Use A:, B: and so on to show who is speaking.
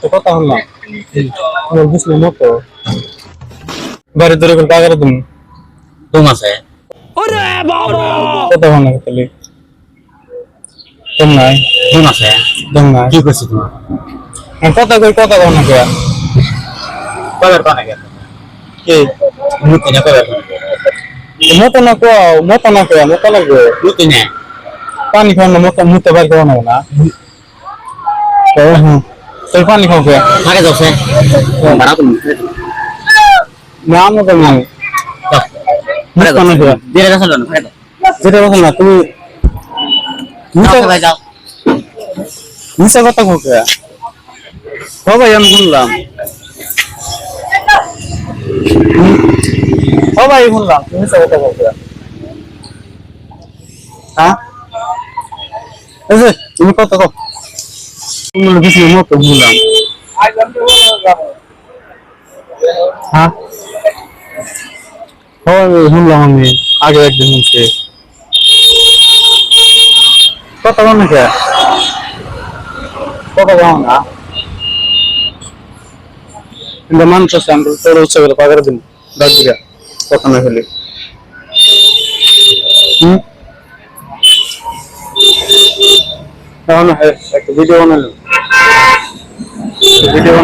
A: তো কথা হলাম আমার বুঝলি মতো বাড়ি ধরে করে কাগারে তুমি?
B: দুম আছে।
A: কথা হল না নাই?
B: দুম আছে।
A: দম নাই?
B: কি করছিস তুমি?
A: কথা কই কথা কও না কে
B: কবের পানে গেল
A: কি?
B: মুতি না কবের
A: মতো না কো মতো না কো মতো না কো
B: মুতি না।
A: পানি খাও না মতো মুতে বার না। না তো হুম তোর পানি খাও কে
B: আগে যাচ্ছে ভাড়া তুমি
A: না তো নাই মুতে না কে
B: দিয়ে গেছে না
A: যেটা বলছো না তুমি
B: যাও ভাই যাও
A: মিশা কথা কও কে ও ভাই আমি শুনলাম ও ভাই শুনলাম তুমি মিশা কথা হ্যাঁ এই যে তুমি তুমি কিছু মতো শুনলাম হ্যাঁ হয় শুনলাম আমি আগে একদিন শুনছি কত কম কে কত কম না இந்த মানুষ আছে আমরা তোর উৎসব করে পাগার দিন ডাক দিরা কত না হলে হুম তাহলে একটা ভিডিও বানালো ভিডিও